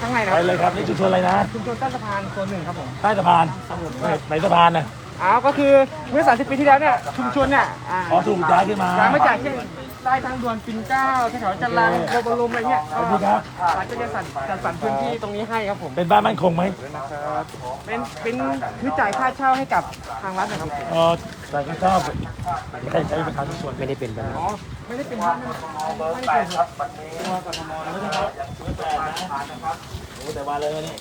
ข้างในนะไปเลยครับนี่ชุมชนอะไรนะชุมชนใต้สะพานโซนหนึ่งครับผมใต้สะพานไหนไหนสะพานน่ะอ้าวก็คือเมื่อ 30 ปีที่แล้วเนี่ยชุมชนเนี่ยาอ๋อถูกย้ายขึ้นมาย้ายมาจากเช่นใต้ทางด่วนปิ่นเกล้าแถวๆจันรังโบรมอะไรเงี้ยสวัสดีครับศาลก็จะสั่นจัดสรรพื้นที่ตรงนี้ให้ครับผม เป็นบ้านมั่นคงไหมเป็นเป็นคือจ่ายค่าเช่าให้กับทางรัฐนะครับอ๋อแต่ก็ชอบใครใช้ประธานชุมชนไม่ได้เป็นบ้านอ๋อ ไม่ได้เป็นบ้านไม่ได้เป็นโอ้แต่มาเลยนี่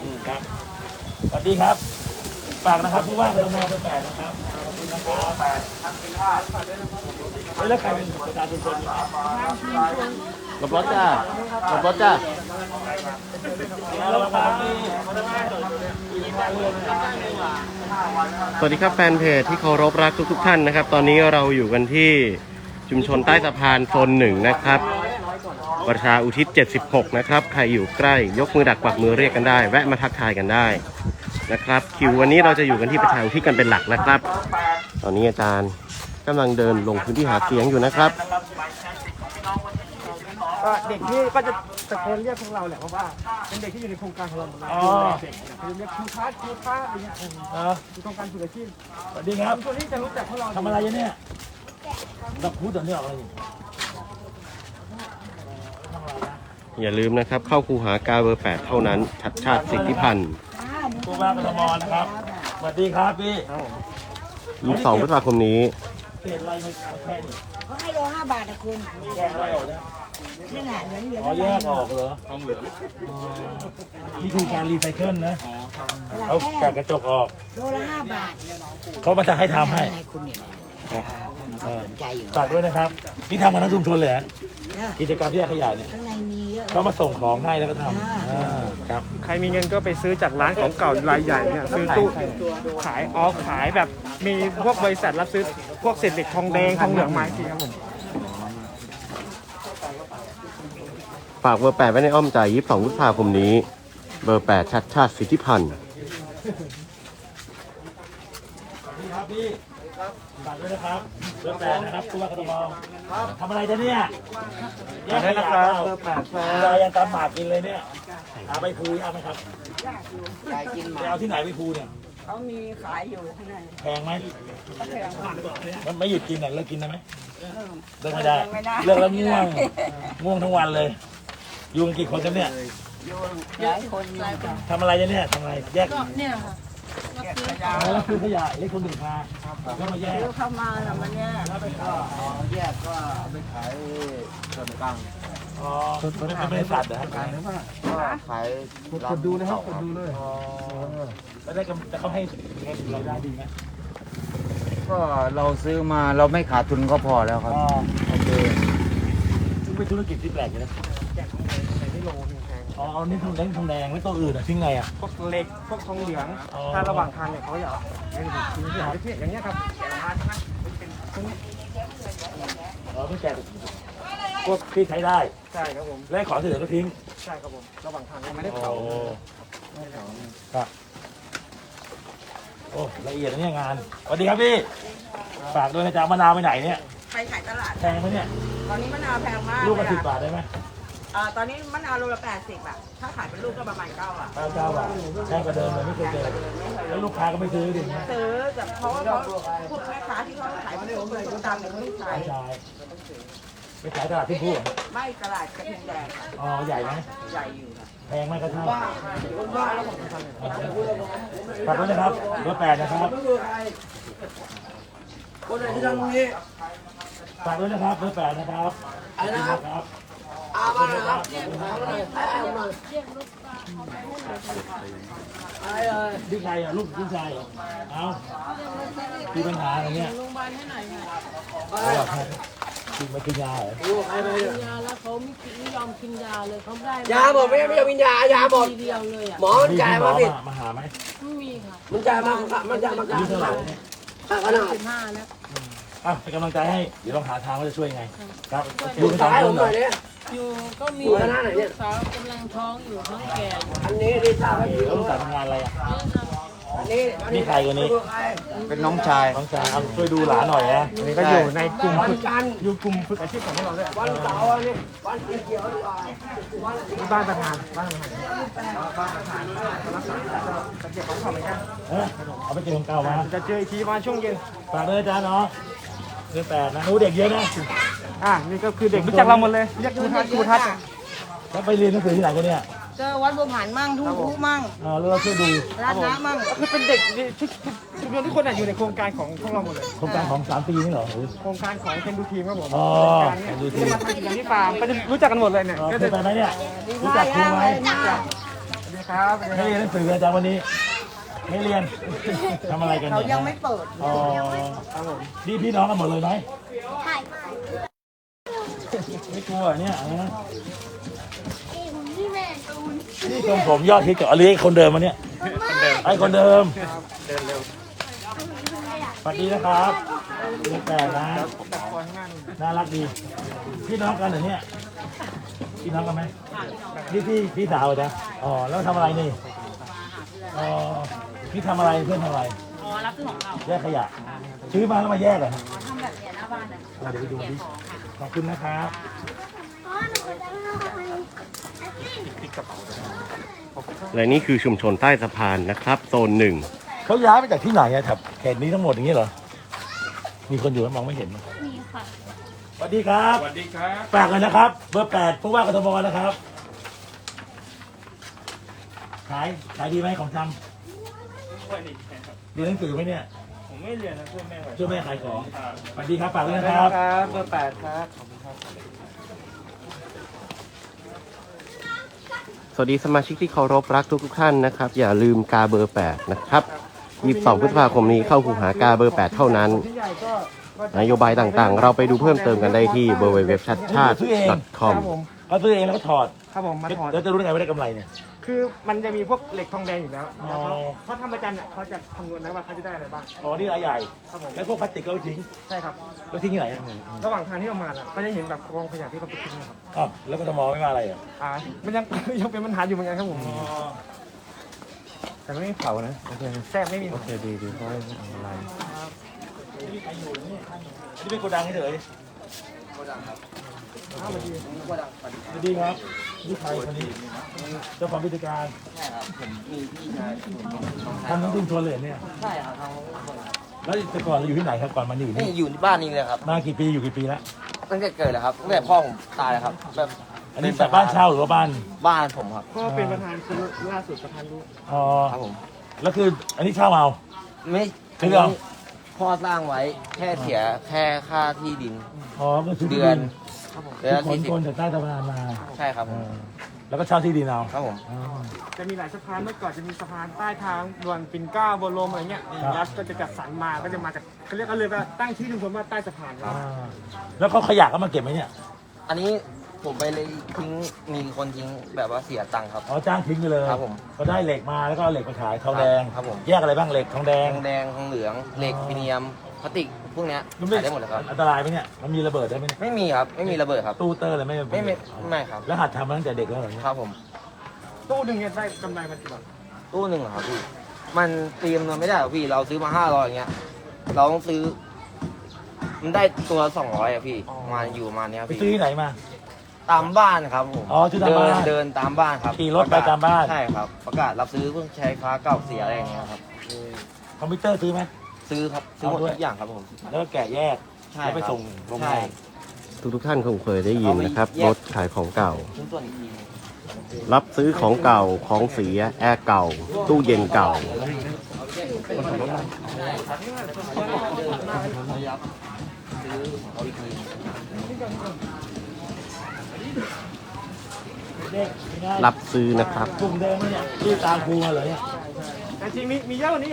อืมครับสวัสดีครับฝากนะครับผู้ว่ากทมเป็นแปดนะครับขอบคุณนะครับแปดแล้วใครเป็นประธานชุมชนเนี่ยหลบรถจ้าหลบรถจ้าแล้วครับที่สวัสดีครับแฟนเพจที่เคารพรักทุกๆท่านนะครับ ตอนนี้เราอยู่กันที่ ชุมชนใต้สะพานโซนหนึ่งนะครับ ประชาอุทิศ 76 นะครับ ใครอยู่ใกล้ยกมือดักปักมือเรียกกันได้ แวะมาทักทายกันได้นะครับ คิววันนี้เราจะอยู่กันที่ประชาอุทิศกันเป็นหลักนะครับ ตอนนี้อาจารย์กำลังเดินลงพื้นที่หาเสียงอยู่นะครับก็เด็กที่ก็จะตะโกนเรียกพวกเราแหละเพราะว่าเป็นเด็กที่อยู่ในโครงการของเราหมดเลยอ๋อเด็กคือเรียกครูพาร์ทครูพาร์ทอะไรเงี้ยเออคือโครงการฝึกอาชีพสวัสดีครับคนที่จะรู้จักพวกเราทำอะไรเนี่ย ดอกพูดตอนนี้ออกอะไรอยู่อย่าลืมนะครับ เข้าคูหากาเบอร์8เท่านั้น ชัดชาติสิทธิพันธ์ผู้ว่ากทมนะครับสวัสดีครับพี่22พฤษภาคมนี้เศษอะไรมาแค่นี้เขาให้โลห้าบาทนะคุณแยกอะไรออกเนี่ยนี่แหละเหลือเหลืออ๋อแยกออกเหรอนี่คือการรีไซเคิลนะเขาแกะกระจกออกโลละห้าบาทเขามาจะให้ทำให้ให้คุณเนี่ย เออสนใจอยู่ฝากด้วยนะครับ นี่ทำกันทั้งชุมชนเลยเหรอนะกิจกรรมที่แยกขยะเนี่ยข้างในมีเยอะเขามาส่งของให้แล้วก็ทำอ่าครับ ใครมีเงินก็ไปซื้อจากร้านของเก่ารายใหญ่เนี่ยซื้อตู้ขายอ๋อขายแบบมีพวกบริษัทรับซื้อพวกเศษเหล็กทองแดงทองเหลืองไม้ทีครับผม ฝากเบอร์8ไว้ในอ้อมใจ22พฤษภาคมนี้ เบอร์8ชัดชาติสิทธิพันธ์นี่ครับพี่ฝากด้วยนะครับ เบอร์แปดนะครับผู้ว่ากทมทำอะไรจะเนี่ยแยกขยะเปล่าเบอร์แปดครับเรายังตามหมากกินเลยเนี่ยเอาไปภูเอาไหมครับยายกินไปมาเอาที่ไหนไปภูเนี่ยเขามีขายอยู่ข้างในแพงไหมก็แพงมากมันไม่หยุดกินอะเลิกกินได้ไหมเออเลิกไม่ได้ไม่ได้เลิกแล้วง่วงง่วงทั้งวันเลย อยู่กันกี่คนครับเนี่ยอยู่หลายคนหลายคนทำอะไรจะเนี่ยทำอะไรแยกเนี่ยค่ะอ๋อ แล้วคือขยะเล็กคนอื่นมาแล้วมาแยกซื้อเข้ามาแล้วมันเนี่ยอ๋อไม่เป็นบริษัทเหรอครับขายกดดูนะครับกดดูเลยแล้วได้กำแต่เขาให้เงินเราได้ดีไหมก็เราซื้อมาเราไม่ขาดทุนก็พอแล้วครับโอเคซึ่งเป็นธุรกิจที่แปลกเลยนะแจกของแดงใส่ที่โลนี่แพง อ๋อเอานี่ทองแดงทองแดงแล้วตัวอื่นอะทิ้งไงอะ พวกเหล็กพวกทองเหลืองอ๋อ ถ้าระหว่างทางเนี่ยเขาอยากให้ดูทิ้งที่หาที่อย่างเงี้ยครับแกะออกมาใช่ไหมมันเป็นตรงนี้อ๋อไม่แจกพวกที่ใช้ได้ใช่ครับผมและของที่เหลือก็ทิ้งใช่ครับผมระหว่างทางยังไม่ได้เผาโอ้ครับโอ้ละเอียดนะเนี่ยงานสวัสดีครับพี่ฝากด้วยนะจ๊ะมะนาวไปไหนเนี่ยไปขายตลาด แพงไหมเนี่ยตอนนี้มะนาวแพงมากลูกละสิบบาทได้ไหม เอ่อตอนนี้มะนาวโลละแปดสิบอะถ้าขายเป็นลูกก็ประมาณเก้าอะเก้าเก้าบาทแพงกว่าเดิมเลยไม่เคยเจอแล้วลูกค้าก็ไม่ซื้อดิซื้อแต่เพราะว่าเขาพวกแม่ค้าที่เขาขายเป็นลูกเลยตามเนี่ยเขาไม่ใช้ไม่ใช่ไปขายตลาดที่พูดไม่ตลาดกระทิงแดงค่ะอ๋อใหญ่ไหมใหญ่อยู่ค่ะแพงไหมกระทั่งฝากด้วยนะครับเบอร์แปดนะครับคนไหนที่ทำตรงนี้ฝากด้วยนะครับเบอร์แปดนะครับอะไรนะครับ อามาครับพี่ชายอะลูกพี่ชายเหรอเอามีปัญหาอะไรเนี่ยโรงพยาบาลให้หน่อยค่ะเอาเหรอกินมากินยาเหรอกินยาแล้วเขาไม่กินไม่ยอมกินยาเลยเขาได้ยาหมดไม่ไม่ยอมกินยายาหมดทีเดียวเลยอะหมอมันจ่ายมาผิดมาหาไหมไม่มีค่ะมันจ่ายมามันจ่ายมาอายุเท่าไหร่เนี่ยขาขนาดสิบห้าแล้ว อะเป็นกำลังใจให้ เดี๋ยวลองหาทางว่าจะช่วยยังไง ครับดูกันสสาองยคผนมเหหรอน่อยเนี่ยอยู่ก็มีอยู่คณะไหนเนี่ย ลูกสาวกำลังท้องอยู่ท้องแก่อยู่อันนี้ที่ทราบว่าอยู่แล้วลูกสาวทำงานอะไรอะเรื่องทนี่ใครคนนี้เป็นน้องชายน้องชายเอาช่วยดูหลานหน่อยนะอันนี้ก็อยู่ในกลุ่มวันฝึกจันทร์อยู่กลุ่มฝึกอาชีพของพวกเราด้วยวันเสาร์อันนี้วันสีเขียวดีกว่าวันที่บ้านประธานบ้านประธานบ้านประธานรักษาจะเก็บของเขาเหมือนกันเออเอาไปเก็บของเก่ามา จะเจออีกทีประมาณช่วงเย็นฝากเลยอาจารย์เนาะ เดือนแปดนะหนูเด็กเยอะนะอะนี่ก็คือเด็กรู้จักเราหมดเลยเรียกครูทัศน์ครูทัศน์แล้วไปเรียนหนังสือที่ไหนกันเนี่ยเจอวัดบัวผ่านมั่งทุ่งคุมั่งเออแล้วเราช่วยดูร้านน้ำมั่งก็คือเป็นเด็กทุกทุกทุกคนอยู่ในโครงการของพวกเราหมดเลยโครงการของสามปีนี่เหรอหรือโครงการของเป็นดูทีมครับผมอ๋อโครงการเนี้เป็นดูทีมจะมาทำกิจกรรมที่ฟาร์มก็จะรู้จักกันหมดเลยเนี่ยอ๋อก็เคจะยไปไหมเนี่ยรู้จักครูไหมสวัสดีครับไม่เรียนหนังสืออาจารย์วันนี้ ไม่เรียน ทำอะไรกันเขาเนี่ยยังไม่เปิดอ๋อนี่พี่น้องกันหมดเลยไหมไม่กลัวเหรอเนี่ยนะนี่ทรงผมยอดฮิตกับอะไรไอ้คนเดิมมาเนี่ยไอ้คนเดิมสวัสดีนะครับเด็กแปดนะน่ารักดี พี่น้องกันเหรอเนี่ยพี่น้องกันไหมนี่พี่พี่สาวเหรอจ๊ะอ๋อแล้วทำอะไรนี่อ๋อ พี่ทำอะไรเพื่อนทำอะไรอ๋อรับซื้อของเก่าแยกขยะซื้อมาแล้วมาแยกเหรอทำแบบเนี้ยหน้าบ้านอะเดี๋ยวไปดูดิขอบคุณนะครับและนี่คือชุมชนใต้สะพานนะครับ โซนหนึ่งเขาย้ายมาจากที่ไหนอะแถบเขตนี้ทั้งหมดอย่างนี้เหรอมีคนอยู่แล้วมองไม่เห็นมีค่ะสวัสดีครับสวัสดีครับฝากเลยนะครับ เบอร์แปดผู้ว่ากทมนะครับขายขายดีไหมของจำ เรียนหนังสือไหมเนี่ย ผมไม่เรียนนะช่วยแม่ช่วยแม่ขายของสวัสดีครับฝากด้วยคนะครัรับบครับเบอร์แปดครับขอบคุณครับ สวัสดีสมาชิกที่เคารพรักทุกทุกๆท่านนะครับ อย่าลืมกาเบอร์ 8 นะครับ 22 พฤษภาคมนี้เข้าคูหากาเบอร์ 8 เท่านั้นที่ใหญ่ก็ก็จะนโยบายต่างๆ เราไปดูเพิ่มเติมกันได้ที่ www.chatshat.com ครับผม เขาซื้อเองแล้วก็ถอด ครับผมมาถอด แล้วจะรู้ได้ไงว่าได้กำไรเนี่ย คือมันจะมีพวกเหล็กทองแดงอยู่แล้วอ๋อแล้วเขาเขาทำประจำเนี่ยเขาจะคำนวณนะว่าเขาจะได้อะไรบ้าง อ๋อนี่รายใหญ่ ครับผม แล้วพวกพลาสติกก็เอาทิ้งใช่ครับแล้วทิ้งที่ไหนอะระหว่างทางที่เรามาน่ะก็จะเห็นแบบกองขยะที่เขาไปทิ้งนะครับอ้าวแล้วกทมไม่มาอะไรอะอ่า มันยัง ยังเป็นปัญหาอยู่เหมือนกันครับผม แต่ไม่มีเผานะ โอเค แทรกไม่มีโอเคดีดีเพราะว่าอะไรนี่ใครอยู่นี่นี่เป็นโกดังเฉยอ้าวมันดีสวัสดีครับ นี่ใครคนนี้เจ้าของกิจการใช่ครับผมมีพี่ชายทำน้ำจิ้มชวนเลยเนี่ย ใช่ครับแล้วแต่ก่อนเราอยู่ที่ไหนครับก่อนมันอยู่นี่นี่อยู่ที่บ้านนี้เลยครับมากี่ปีอยู่กี่ปีแล้ว ตั้งแต่เกิดเลยครับตั้งแต่พ่อผมตายเลยครับแบบอันนี้แบบบ้านเช่าหรือว่าบ้านบ้านผมครับก็เป็นประธานคือล่าสุดประธานรู้อ๋อครับผมแล้วคืออันนี้เช่าเอา ไม่ซื้อเอาพ่อสร้างไว้แค่เสียแค่ค่าที่ดิน อ๋อก็ซื้อที่เดือน คืเดือนอละขนสี่สิบคนจากใต้สะพานมาใช่ครับผเอมอแล้วก็เช่าที่ดินเอาครับผม อ๋อ จะมีหลายสะพานเมื่อก่อนจะมีสะพานใต้ทางด่วนปิ่นเกล้าบรมอะไรเงี้ยครับ รัฐก็จะจัดสรรมาก็จะมาจากเขาเรียกกันเลยว่าตั้งชื่อชุมชนว่าใต้สะพานครับ อ่าแล้วก็ขยะก็มาเก็บไหมเนี่ยอันนี้ผมไปเลยทิ้งมีคนทิ้งแบบว่าเสียตังค์ครับ อ๋อจ้างทิ้งไปเลยครับผมก็ได้เหล็กมาแล้วก็เอาเหล็กไปขายทองแดงครับผม แยกอะไรบ้างเหล็กทองแดงทองแดงทองเหลืองเหล็กพิเนียมพลาสติก พวกเนี้ยมันขายได้หมดเลยครับ อันตรายไหมเนี่ย มันมีระเบิดได้ไหมเนี่ยไม่มีครับ ไม่มีระเบิดครับ ตู้เตอร์อะไรไม่ไม่ไม่ไม่ครับ แล้วหัดทำมาตั้งแต่เด็กแล้วเหรอเนี่ยครับผม ตู้หนึ่งเนี่ยได้กำไรมากี่บาทตู้หนึ่งเหรอครับพี่ มันเตรียมมันไม่ได้หรอกพี่ เราซื้อมาห้าร้อยอย่างเงี้ย เราต้องซื้อ มันได้ตัวสองร้อยอะพี่ มาอยู่ประมาณเนี้ยไปพี่ ซื้อที่ไหนมา ตามบ้านครับผมอ๋อซื้อตามเดิบ้านนเดินตามบ้านครับขี่รถไปตามบ้าน ใช่ครับ ประกาศรับซื้อเครื่องใช้ไฟฟ้าเก่าเสียอะไรอย่างเงี้ยครับ คอมพิวเตอร์ซื้อไหม ซื้อครับซื้อหมดเอาด้วย ทุกอย่างครับผม แล้วก็แกะแยกใช่แล้วไปครับส่งโรงงาใช่นทุกๆท่านคงเคยได้ยินนะครับ รถขายของเก่า ชิ้นส่วนอีกทีรับซื้อของเก่าของเสียแอร์เก่า ตู้เย็นเก่าเด็กเป็นไงรับซื้อนะครับ กลุ่มเดิมไหมเนี่ยที่ตามครูมาเหรอเนี่ย